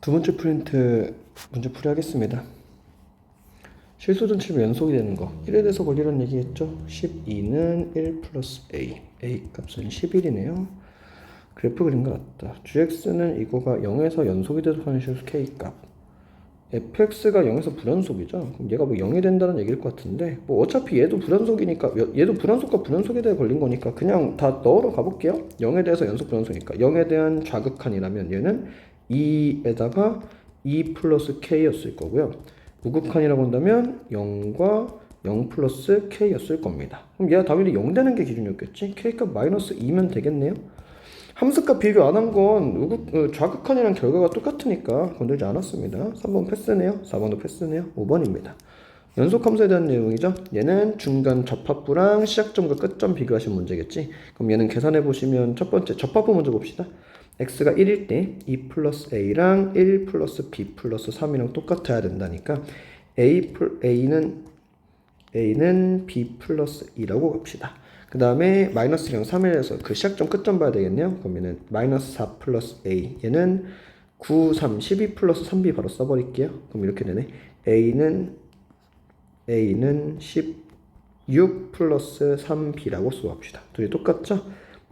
두 번째 프린트 문제 풀이하겠습니다. 실수전 치면 연속이 되는 거. 1에 대해서 걸리라는 얘기했죠? 12는 1 플러스 a. A 값은 11이네요. 그래프 그린 것 같다. gx는 이거가 0에서 연속이 돼서 하는 실수 k 값. fx가 0에서 불연속이죠? 그럼 얘가 뭐 0이 된다는 얘기일 것 같은데 뭐 어차피 얘도 불연속이니까 얘도 불연속과 불연속에 대해 걸린 거니까 그냥 다 넣으러 가볼게요. 0에 대해서 연속 불연속이니까. 0에 대한 좌극한이라면 얘는 2에다가 2 플러스 k였을 거고요 우극한이라고 한다면 0과 0 플러스 k였을 겁니다. 그럼 얘가 당연히 0 되는 게 기준이었겠지? k값 마이너스 2면 되겠네요. 함수값 비교 안 한건 우극, 어, 좌극한이랑 결과가 똑같으니까 건들지 않았습니다. 3번 패스네요. 4번도 패스네요. 5번입니다. 연속 함수에 대한 내용이죠. 얘는 중간 접합부랑 시작점과 끝점 비교하신 문제겠지. 그럼 얘는 계산해 보시면 첫 번째 접합부 먼저 봅시다. X가 1일 때 2 플러스 a랑 1 플러스 b 플러스 3이랑 똑같아야 된다니까 a 플 a는 a는 b 플러스 2라고 갑시다. 그 다음에 마이너스랑 3일에서 그 시작점 끝점 봐야 되겠네요. 그러면은 마이너스 4 플러스 a 얘는 9, 3, 12 플러스 3b 바로 써버릴게요. 그럼 이렇게 되네. a는 a는 16 플러스 3b라고 써봅시다. 둘이 똑같죠?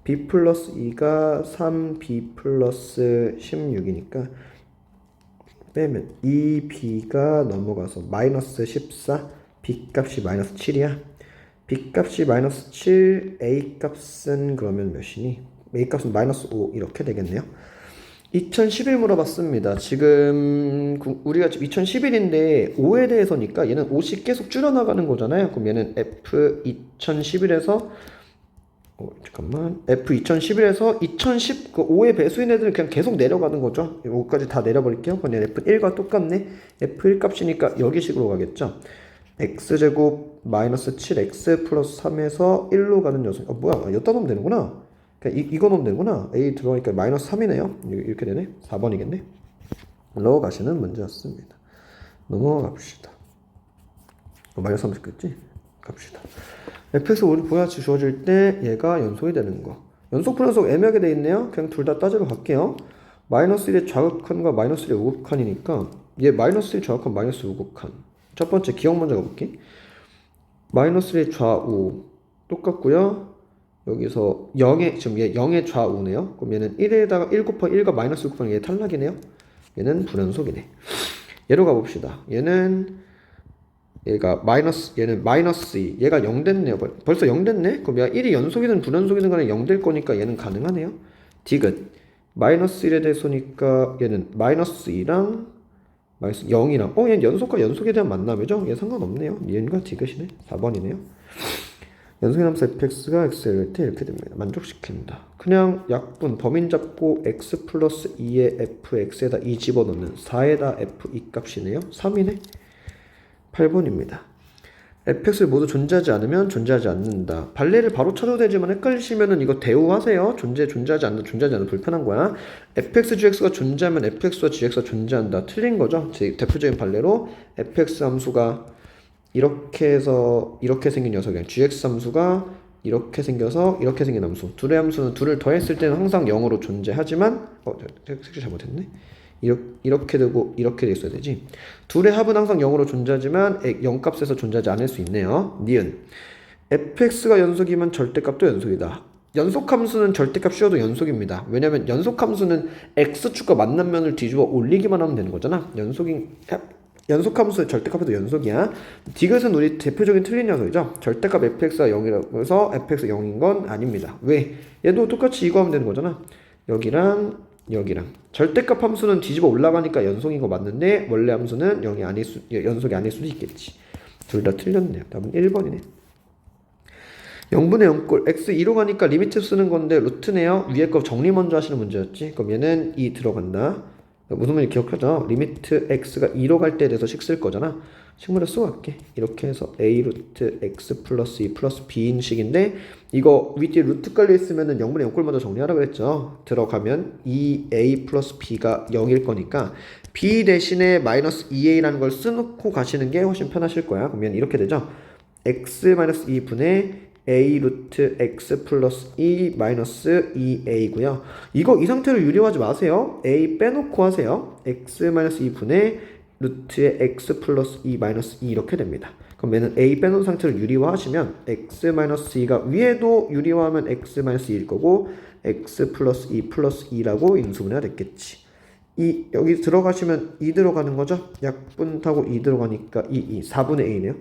B 플러스 2가 3b 플러스 16이니까 빼면 2b가 넘어가서 마이너스 14 b 값이 마이너스 7이야 b 값이 마이너스 7 a 값은 그러면 몇이니 a 값은 마이너스 5 이렇게 되겠네요 2011 물어봤습니다. 지금 구- 우리가 지금 2011인데 5에 대해서니까 얘는 5씩 계속 줄여나가는 거잖아요. 그럼 얘는 F 2011에서 어, 잠깐만. F 2011에서 2010, 그 5의 배수인 애들은 그냥 계속 내려가는 거죠. 5까지 다 내려버릴게요. 얘는 F1과 똑같네. F1 값이니까 여기 식으로 가겠죠. X제곱 마이너스 7X 플러스 3에서 1로 가는 녀석. 어, 뭐야. 여기다 넣으면 되는구나. 그냥 이, 이거 넣으면 되는구나. A 들어가니까 마이너스 3이네요. 이렇게 되네. 4번이겠네. 넣어 가시는 문제였습니다. 넘어가 봅시다. 어, 마이너스 3 됐겠지? 갑시다. F에서 우리 보야지 주어질 때 얘가 연속이 되는 거. 연속 불연속 애매하게 돼 있네요. 그냥 둘 다 따지러 갈게요. 마이너스 1의 좌극한과 마이너스 1의 우극한이니까 얘 마이너스 1 좌극한 마이너스 우극한. 첫 번째 기억 먼저 가볼게. 마이너스 1의 좌우 똑같고요. 여기서 0의 지금 얘 0의 좌우네요. 그럼 얘는 1에다가 1 곱하기 1과 마이너스 1 곱하기 얘 탈락이네요. 얘는 불연속이네. 얘로 가봅시다. 얘는 얘가 마이너스 얘는 마이너스 2 얘가 0 됐네요. 벌- 벌써 0 됐네? 그럼 얘가 1이 연속이든 불연속이든 간에 0 될 거니까 얘는 가능하네요. 디귿. 마이너스 1에 대해서니까 얘는 마이너스 2랑 마이너스 0이랑. 어 얘는 연속과 연속에 대한 만남이죠? 얘 상관없네요. 얘가? 디귿이네? 4번이네요. 연속의 함수 fx가 x일 때 이렇게 됩니다. 만족시킨다. 그냥 약분 범인 잡고 x 플러스 2의 fx에다 2 집어넣는 4에다 f 이 값이네요. 3이네 8번입니다. fx를 모두 존재하지 않으면 존재하지 않는다. 발레를 바로 쳐도 되지만 헷갈리시면은 이거 대우하세요. 존재 존재하지 않는 존재하지 않는 불편한 거야. fx gx가 존재하면 fx와 gx가 존재한다. 틀린 거죠. 제 대표적인 발레로 fx 함수가 이렇게 해서 이렇게 생긴 녀석이야. gx 함수가 이렇게 생겨서 이렇게 생긴 함수. 둘의 함수는 둘을 더했을 때는 항상 0으로 존재하지만 어, 저- 색칠 잘못했네. 이렇게, 이렇게 되고 이렇게 돼 있어야 되지. 둘의 합은 항상 0으로 존재하지만 0값에서 존재하지 않을 수 있네요. 니은 fx가 연속이면 절대값도 연속이다. 연속함수는 절대값 씌워도 연속입니다. 왜냐면 연속함수는 x축과 만남면을 뒤집어 올리기만 하면 되는 거잖아. 연속인 연속함수의 절대값도 연속이야. 디귿은 우리 대표적인 틀린 녀석이죠. 절대값 fx가 0이라고 해서 fx 0인 건 아닙니다. 왜? 얘도 똑같이 이거 하면 되는 거잖아. 여기랑 여기랑 절대값 함수는 뒤집어 올라가니까 연속인 거 맞는데 원래 함수는 0이 아닐 수 연속이 아닐 수도 있겠지. 둘 다 틀렸네요. 답은 1번이네. 0분의 0꼴 x 2로 가니까 리미트 쓰는 건데 루트네요. 위에 거 정리 먼저 하시는 문제였지. 그럼 얘는 2 들어간다. 무슨 말인지 기억하죠? 리미트 x가 2로 갈 때에 대해서 식 쓸 거잖아. 식물에 써갈게. 이렇게 해서 a 루트 x 플러스 2 플러스 b인 식인데 이거 위에 루트 깔려 있으면은 0분의 0꼴 먼저 정리하라 그랬죠. 들어가면 2a 플러스 b가 0일 거니까 b 대신에 마이너스 2a라는 걸 써놓고 가시는 게 훨씬 편하실 거야. 그러면 이렇게 되죠. x 마이너스 2분의 a 루트 x 플러스 2 마이너스 2a고요. 이거 이 상태로 유리화하지 마세요. a 빼놓고 하세요. x 마이너스 2분의 루트의 x 플러스 2 마이너스 2 이렇게 됩니다. 그럼 얘는 a 빼놓은 상태로 유리화하시면 x 마이너스 2가 위에도 유리화하면 x 마이너스 2일 거고 x 플러스 2 플러스 2라고 인수분해가 됐겠지. 이 여기 들어가시면 2 들어가는 거죠? 약분 타고 2 들어가니까 2, 2, 4분의 a네요.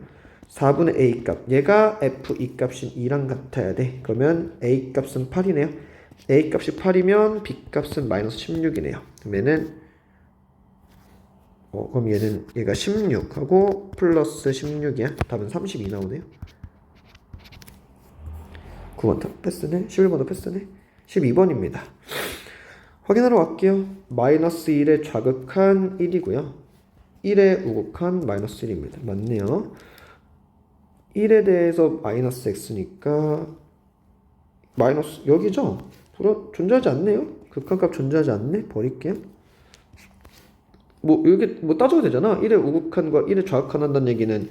4분의 a 값. 얘가 f 이 값인 2랑 같아야 돼. 그러면 a 값은 8이네요. a 값이 8이면 b 값은 마이너스 16이네요. 그러면은 어, 그럼 얘는 얘가 16하고 플러스 16이야. 답은 32 나오네요. 9번 더 패스네. 11번도 패스네. 12번입니다. 확인하러 갈게요. 마이너스 1의 좌극한 1이고요. 1의 우극한 마이너스 1입니다. 맞네요. 1에 대해서 마이너스 x니까 마이너스 여기죠? 불어, 존재하지 않네요. 극한값 존재하지 않네. 버릴게요. 뭐 이게 뭐 따져도 되잖아. 1의 우극한과 1의 좌극한 한다는 얘기는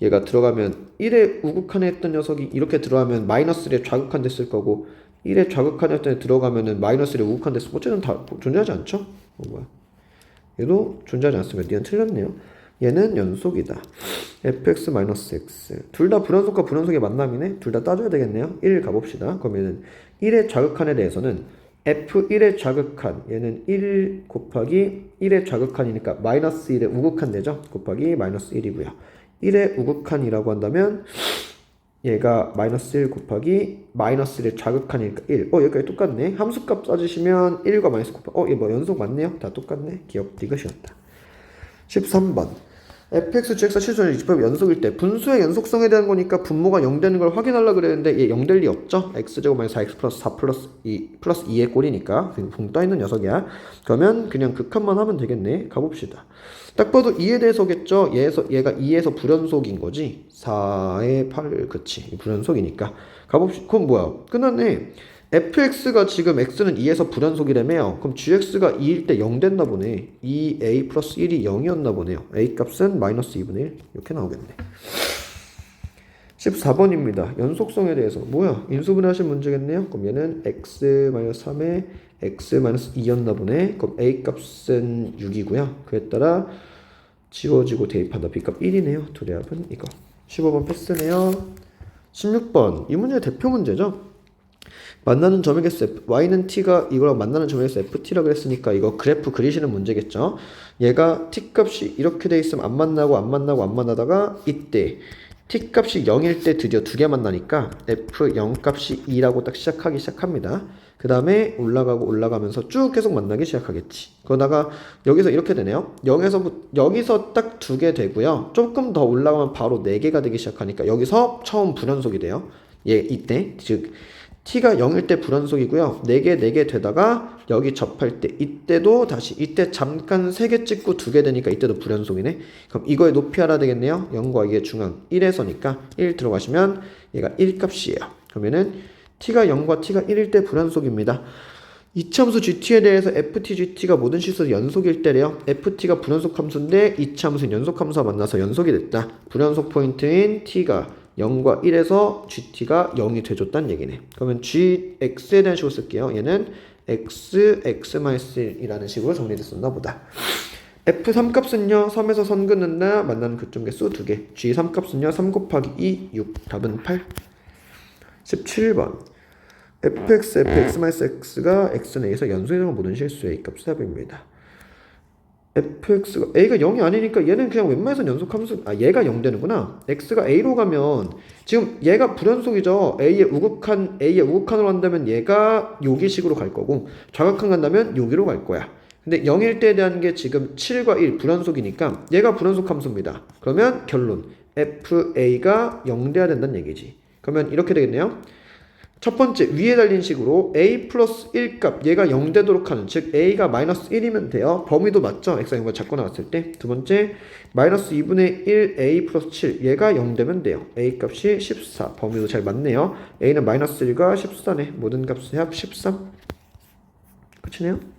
얘가 들어가면 1의 우극한에 했던 녀석이 이렇게 들어가면 마이너스 1의 좌극한 됐을 거고 1의 좌극한에 했던 애 들어가면은 마이너스 1의 우극한 됐을 거 어쨌든 다 존재하지 않죠? 어, 뭐야? 얘도 존재하지 않습니다. 얘는 틀렸네요. 얘는 연속이다. fx-x 둘 다 불연속과 불연속의 만남이네. 둘 다 따져야 되겠네요. 1 가봅시다. 그러면은 1의 좌극한에 대해서는 f1의 좌극한 얘는 1 곱하기 1의 좌극한이니까 마이너스 1의 우극한 되죠. 곱하기 마이너스 1이고요. 1의 우극한이라고 한다면 얘가 마이너스 1 곱하기 마이너스 1의 좌극한이니까 1. 어 여기까지 똑같네. 함수값 써주시면 1과 마이너스 곱하기 어 얘 뭐 연속 맞네요. 다 똑같네. 기억 디귿이었다. 13번 fx, gx가 실수는 20법 연속일 때 분수의 연속성에 대한 거니까 분모가 0 되는 걸 확인하려고 그랬는데 얘 0될 리 없죠? x제곱 마이너스 4x 플러스 4 플러스 2 플러스 2의 꼴이니까. 붕 떠있는 녀석이야. 그러면 그냥 극한만 하면 되겠네. 가봅시다. 딱 봐도 2에 대해서겠죠? 얘에서, 얘가 2에서 불연속인 거지? 4의 8 그치. 불연속이니까. 가봅시다 그럼 뭐야? 끝났네 fx가 지금 x는 2에서 불연속이라며요. 그럼 gx가 2일 때 0 됐나 보네. 2a 플러스 1이 0이었나 보네요. a 값은 마이너스 2분의 1 이렇게 나오겠네. 14번입니다. 연속성에 대해서 뭐야? 인수분해하신 문제겠네요. 그럼 얘는 x 마이너스 3에 x 마이너스 2였나 보네. 그럼 a 값은 6이고요. 그에 따라 지워지고 대입한다. b 값 1이네요. 둘의 합은 이거. 15번 패스네요. 16번 이 문제 대표 문제죠. 만나는 점에게서 F, y는 t가 이거랑 만나는 점에서 ft라고 했으니까 이거 그래프 그리시는 문제겠죠. 얘가 t 값이 이렇게 돼 있으면 안 만나고 안 만나고 안 만나다가 이때 t 값이 0일 때 드디어 두 개 만나니까 f 0 값이 2라고 딱 시작하기 시작합니다. 그 다음에 올라가고 올라가면서 쭉 계속 만나기 시작하겠지. 그러다가 여기서 이렇게 되네요. 여기서 여기서 딱 두 개 되고요. 조금 더 올라가면 바로 네 개가 되기 시작하니까 여기서 처음 불연속이 돼요. 얘 이때 즉 t가 0일 때 불연속이고요. 4개, 4개 되다가 여기 접할 때 이때도 다시 이때 잠깐 3개 찍고 2개 되니까 이때도 불연속이네. 그럼 이거의 높이 알아야 되겠네요. 0과 2의 중앙 1에서니까 1 들어가시면 얘가 1 값이에요. 그러면은 t가 0과 t가 1일 때 불연속입니다. 이차함수 gt에 대해서 ft, gt가 모든 실수 연속일 때래요. ft가 불연속 함수인데 이차함수는 연속 함수와 만나서 연속이 됐다. 불연속 포인트인 t가 0과 1에서 gt가 0이 돼줬다는 얘기네. 그러면 gx에 대한 식으로 쓸게요. 얘는 x, x-1이라는 식으로 정리됐었나 보다. f3 값은요, 3에서 선 긋는다, 만나는 교점 개수 2개. g3 값은요, 3 곱하기 2, 6. 답은 8. 17번. fx, fx-x가 x는 a에서 연속이라는 모든 실수의 값 답입니다. Fx가 a가 0이 아니니까 얘는 그냥 웬만해서 연속함수 아 얘가 0 되는구나. X가 a로 가면 지금 얘가 불연속이죠. A의 우극한 a의 우극한으로 한다면 얘가 여기식으로 갈 거고 좌극한 간다면 여기로 갈 거야. 근데 0일 때에 대한 게 지금 7과 1 불연속이니까 얘가 불연속 함수입니다. 그러면 결론 fa가 0 돼야 된다는 얘기지. 그러면 이렇게 되겠네요 첫 번째 위에 달린 식으로 a 플러스 1값 얘가 0 되도록 하는 즉 a가 마이너스 1이면 돼요. 범위도 맞죠? X가 0과 작고 나왔을 때. 두 번째 마이너스 2분의 1 a 플러스 7 얘가 0 되면 돼요. A 값이 14 범위도 잘 맞네요. A는 마이너스 1과 14네. 모든 값의 합 13 끝이네요